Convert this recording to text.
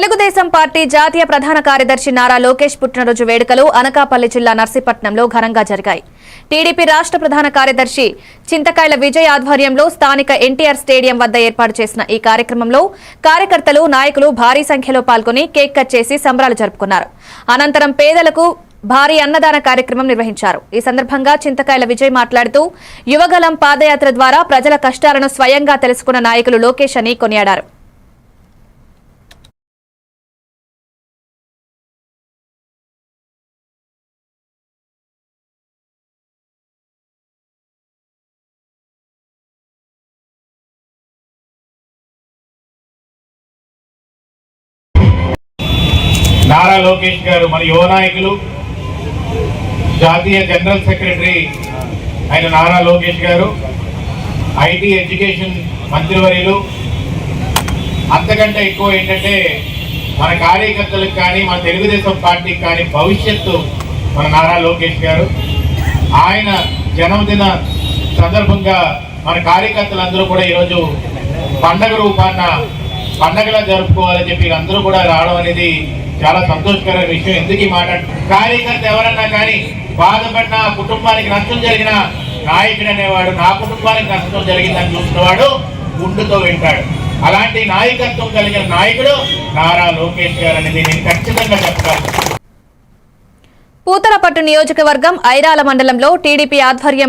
Telugu Desam party జాతీయ ప్రధాన కార్యదర్శి నారా లోకేష్ పుట్టినరోజు వేడుకలు అనకాపల్లి జిల్లా నర్సీపట్నంలో ఘనంగా జరిగాయి. టీడీపీ రాష్ట్ర ప్రధాన కార్యదర్శి చింతకాయల విజయ్ ఆధ్వర్యంలో స్థానిక ఎన్టీఆర్ స్టేడియం వద్ద ఏర్పాటు చేసిన ఈ కార్యక్రమంలో కార్యకర్తలు నాయకులు భారీ సంఖ్యలో పాల్గొని కేక్ కట్ చేసి సంబరాలు జరుపుకున్నారు. అనంతరం పేదలకు భారీ అన్నదాన కార్యక్రమం నిర్వహించారు. ఈ సందర్భంగా చింతకాయల విజయ్ మాట్లాడుతూ యువగలం పాదయాత్ర ద్వారా ప్రజల కష్టాలను స్వయంగా తెలుసుకున్న నాయకులు లోకేష్ అని కొనియాడారు. నారా లోకేష్ గారు మన యువ నాయకులు జాతీయ జనరల్ సెక్రటరీ ఆయన నారా లోకేష్ గారు ఐటీ ఎడ్యుకేషన్ మంత్రివర్యులు. అంతకంటే ఎక్కువ ఏంటంటే మన కార్యకర్తలకు కానీ మన తెలుగుదేశం పార్టీకి కానీ భవిష్యత్తు మన నారా లోకేష్ గారు. ఆయన జన్మదిన సందర్భంగా మన కార్యకర్తలందరూ కూడా ఈరోజు పండగ రూపాన పండగలా జరుపుకోవాలని చెప్పి అందరూ కూడా రావడం అనేది చాలా సంతోషకరమైన విషయం. ఎందుకు ఈ మాట? కార్యకర్త ఎవరన్నా కానీ బాధపడిన కుటుంబానికి నష్టం జరిగిన నాయకుడు అనేవాడు నా కుటుంబానికి నష్టం జరిగిందని చూసినవాడు గుండుతో వింటాడు. అలాంటి నాయకత్వం కలిగిన నాయకుడు నారా లోకేష్ గారు అనేది నేను ఖచ్చితంగా చెప్తాను. పూతలపట్టు నియోజకవర్గం ఐరాల మండలంలో టీడీపీ ఆధ్వర్యం